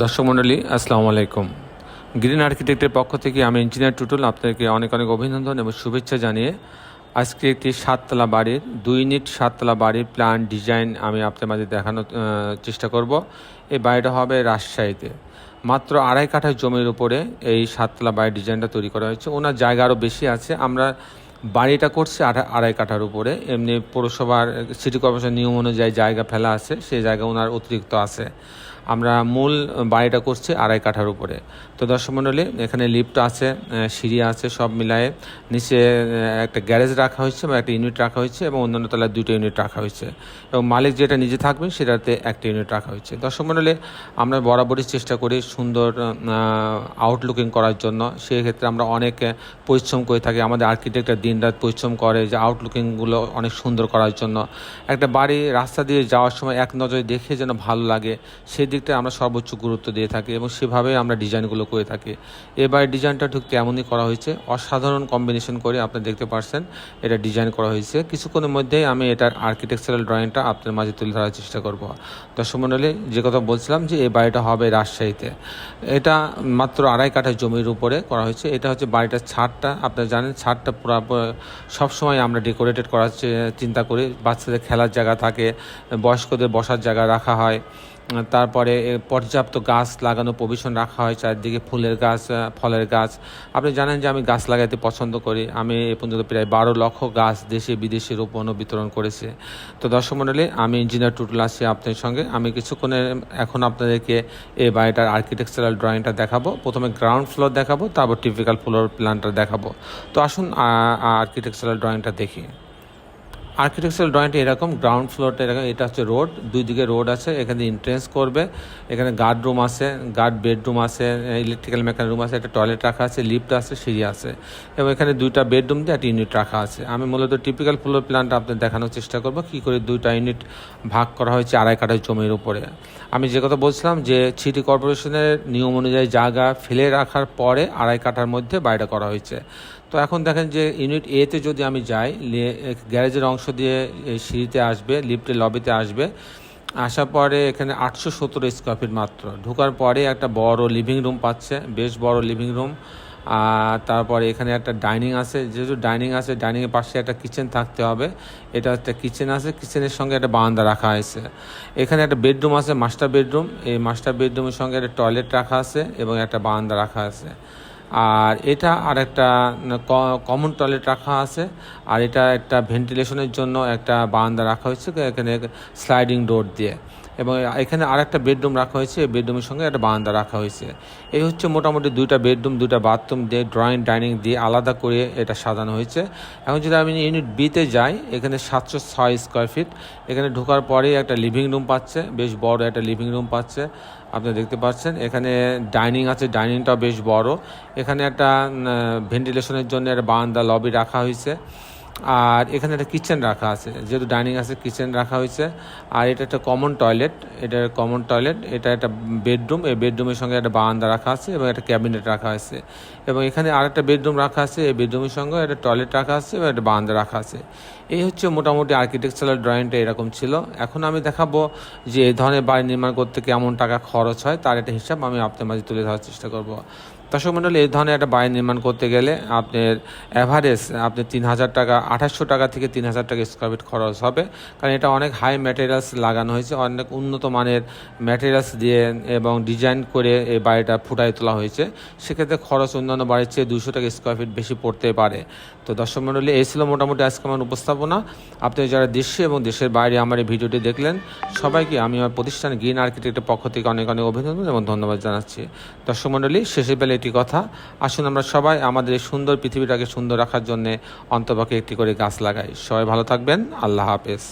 দর্শক মণ্ডলী আসসালামু আলাইকুম। গ্রিন আর্কিটেক্টের পক্ষ থেকে আমি ইঞ্জিনিয়ার টুটুল আপনাদেরকে অনেক অনেক অভিনন্দন এবং শুভেচ্ছা জানিয়ে আজকে একটি সাততলা বাড়ির, দুই ইউনিট সাততলা বাড়ির প্ল্যান ডিজাইন আমি আপনার মাঝে দেখানোর চেষ্টা করব। এই বাড়িটা হবে রাজশাহীতে। মাত্র আড়াই কাঠা জমির উপরে এই সাততলা বাড়ির ডিজাইনটা তৈরি করা হয়েছে। ওনার জায়গা আরও বেশি আছে। আমরা বাড়িটা করছে আড়া আড়াই কাঠার উপরে। এমনি পৌরসভার সিটি কর্পোরেশন নিয়ম অনুযায়ী জায়গা ফেলা আছে। সেই জায়গা ওনার অতিরিক্ত আছে। আমরা মূল বাড়িটা করছি আড়াই কাঠার উপরে। তো দর্শক মণ্ডলী এখানে লিফট আছে সিঁড়ি আছে, সব মিলায়ে নিচে একটা গ্যারেজ রাখা হয়েছে বা একটা ইউনিট রাখা হয়েছে এবং অন্যান্য তলায় দুটো ইউনিট রাখা হয়েছে। এবং মালিক যেটা নিজে থাকবে সেটাতে একটা ইউনিট রাখা হয়েছে। দর্শক মণ্ডলী আমরা বরাবরই চেষ্টা করি সুন্দর আউটলুকিং করার জন্য। সেই ক্ষেত্রে আমরা অনেক পরিশ্রম করে থাকি। আমাদের আর্কিটেক্টরা দিন রাত পরিশ্রম করে যে আউটলুকিংগুলো অনেক সুন্দর করার জন্য। একটা বাড়ি রাস্তা দিয়ে যাওয়ার সময় এক নজরে দেখে যেন ভালো লাগে সেই দিকটা আমরা সর্বোচ্চ গুরুত্ব দিয়ে থাকি এবং সেভাবেই আমরা ডিজাইনগুলো করে থাকি। এবার ডিজাইনটা ঠিক তেমনই করা হয়েছে। অসাধারণ কম্বিনেশন করে আপনি দেখতে পারছেন এটা ডিজাইন করা হয়েছে। কিছুক্ষণের মধ্যেই আমি এটার আর্কিটেকচারাল ড্রয়িংটা আপনার মাঝে তুলে ধরার চেষ্টা করব। দর্শক যে কথা বলছিলাম যে এই বাড়িটা হবে রাজশাহীতে। এটা মাত্র আড়াই কাঠা জমির উপরে করা হয়েছে। এটা হচ্ছে বাড়িটার ছাদটা। আপনারা জানেন ছাদটা পুরো সবসময় আমরা ডেকোরেটেড করার চিন্তা করি। বাচ্চাদের খেলার জায়গা থাকে, বয়স্কদের বসার জায়গা রাখা হয়। তারপরে পর্যাপ্ত গাছ লাগানো প্রভিশন রাখা হয় চারদিকে ফুলের গাছ ফলের গাছ। আপনি জানেন যে আমি গাছ লাগাতে পছন্দ করি। আমি এ পর্যন্ত প্রায় বারো লক্ষ গাছ দেশে, বিদেশে রোপণ ও বিতরণ করেছি। তো দর্শক মণ্ডলী আমি ইঞ্জিনিয়ার টুটুল আছি আপনার সঙ্গে। আমি কিছুক্ষণে এখন আপনাদেরকে এই বাড়িটার আর্কিটেকচারাল ড্রয়িংটা দেখাবো। প্রথমে গ্রাউন্ড ফ্লোর দেখাবো, তারপর টিপিক্যাল ফ্লোর প্ল্যানটা দেখাবো। তো আসুন আর্কিটেকচারাল ড্রয়িংটা দেখি। আর্কিটেকচারাল ড্রয়িংটা এরকম গ্রাউন্ড ফ্লোরটা এরকম, এটা হচ্ছে রোড দুই দিকে রোড আছে, এখানে এন্ট্রেন্স করবে, এখানে গার্ড রুম আছে গার্ড বেডরুম আছে ইলেকট্রিক্যাল মেকানিক রুম আছে, একটা টয়লেট রাখা আছে লিফট আছে, সিঁড়ি আছে, এবং এখানে দুইটা বেডরুম দিয়ে একটা ইউনিট রাখা আছে। আমি মূলত টিপিক্যাল ফ্লোর প্ল্যানটা আপনাদের দেখানোর চেষ্টা করব, কী করে দুইটা ইউনিট ভাগ করা হয়েছে আড়াই কাঠা জমির উপরে। আমি যে কথা বলছিলাম যে সিটি কর্পোরেশনের নিয়ম অনুযায়ী জায়গা ফেলে রাখার পরে আড়াই কাঠার মধ্যে বাইরে করা হয়েছে। তো এখন দেখেন যে ইউনিট এতে যদি আমি যাই গ্যারেজের অংশ দিয়ে সিঁড়িতে আসবে লিফটের লবিতে আসবে, আসার পরে এখানে আটশো সত্তর স্কোয়ার ফিট মাত্র। ঢোকার পরে একটা বড় লিভিং রুম পাচ্ছে, বেশ বড় লিভিং রুম আর তারপরে এখানে একটা ডাইনিং আছে, যেহেতু ডাইনিং আছে ডাইনিংয়ের পাশে একটা কিচেন থাকতে হবে, এটা একটা কিচেন আছে কিচেনের সঙ্গে একটা বারান্দা রাখা হয়েছে। এখানে একটা বেডরুম আছে মাস্টার বেডরুম এই মাস্টার বেডরুমের সঙ্গে একটা টয়লেট রাখা আছে এবং একটা বারান্দা রাখা আছে। আর এটা আর একটা কমন টয়লেট রাখা আছে। আর এটা একটা ভেন্টিলেশনের জন্য একটা বারান্দা রাখা হয়েছে, এখানে স্লাইডিং ডোর দিয়ে। এবং এখানে আর একটা বেডরুম রাখা হয়েছে বেডরুমের সঙ্গে একটা বারান্দা রাখা হয়েছে। এই হচ্ছে মোটামুটি দুইটা বেডরুম, দুইটা বাথরুম দিয়ে, ড্রয়িং, ডাইনিং দিয়ে আলাদা করে এটা সাজানো হয়েছে। এখন যদি আমি ইউনিট বিতে যাই, এখানে সাতশো ছয় স্কোয়ার ফিট এখানে ঢোকার পরেই একটা লিভিং রুম পাচ্ছে, বেশ বড় একটা লিভিং রুম পাচ্ছে। আপনি দেখতে পাচ্ছেন, এখানে ডাইনিং আছে, ডাইনিংটাও বেশ বড়। এখানে একটা ভেন্টিলেশনের জন্য একটা বারান্দা লবি রাখা হয়েছে। আর এখানে একটা কিচেন রাখা আছে, যেহেতু ডাইনিং আছে কিচেন রাখা হয়েছে। আর এটা একটা কমন টয়লেট এটা কমন টয়লেট এটা একটা বেডরুম এই বেডরুমের সঙ্গে একটা বারান্দা রাখা আছে এবং একটা ক্যাবিনেট রাখা আছে। এবং এখানে আর একটা বেডরুম রাখা আছে, এই বেডরুমের সঙ্গে একটা টয়লেট রাখা আছে এবং একটা বারান্দা রাখা আছে। এই হচ্ছে মোটামুটি আর্কিটেকচারাল ড্রয়িংটা এরকম ছিল। এখন আমি দেখাবো যে এই ধরনের বাড়ি নির্মাণ করতে কেমন টাকা খরচ হয়, তার একটা হিসাব আমি আপনার মাঝে তুলে ধরার চেষ্টা করব। দর্শক মণ্ডলী এই ধরনের একটা বাড়ি নির্মাণ করতে গেলে আপনার অ্যাভারেজ আপনি তিন হাজার টাকা, আঠাশশো টাকা থেকে তিন হাজার টাকা স্কোয়ার ফিট খরচ হবে। কারণ এটা অনেক হাই ম্যাটেরিয়ালস লাগানো হয়েছে, অনেক উন্নত মানের ম্যাটেরিয়ালস দিয়ে এবং ডিজাইন করে এই বাড়িটা ফুটাই তোলা হয়েছে। সেক্ষেত্রে খরচ অন্যান্য বাড়ির চেয়ে দুশো টাকা স্কোয়ার ফিট বেশি পড়তে পারে। তো দর্শক মণ্ডলী এই ছিল মোটামুটি আজকে আমার উপস্থাপনা। আপনি যারা দেশে এবং দেশের বাইরে আমার এই ভিডিওটি দেখলেন, সবাইকে আমি আমার প্রতিষ্ঠান গ্রিন আর্কিটেক্টের পক্ষ থেকে অনেক অনেক অভিনন্দন এবং ধন্যবাদ জানাচ্ছি। দর্শক মণ্ডলী শেষে পেলে একটি কথা। আসুন আমরা সবাই আমাদের সুন্দর পৃথিবীটাকে সুন্দর রাখার জন্য অন্তপক্ষে একটি করে গাছ লাগাই। সবাই ভালো থাকবেন। আল্লাহ হাফেজ।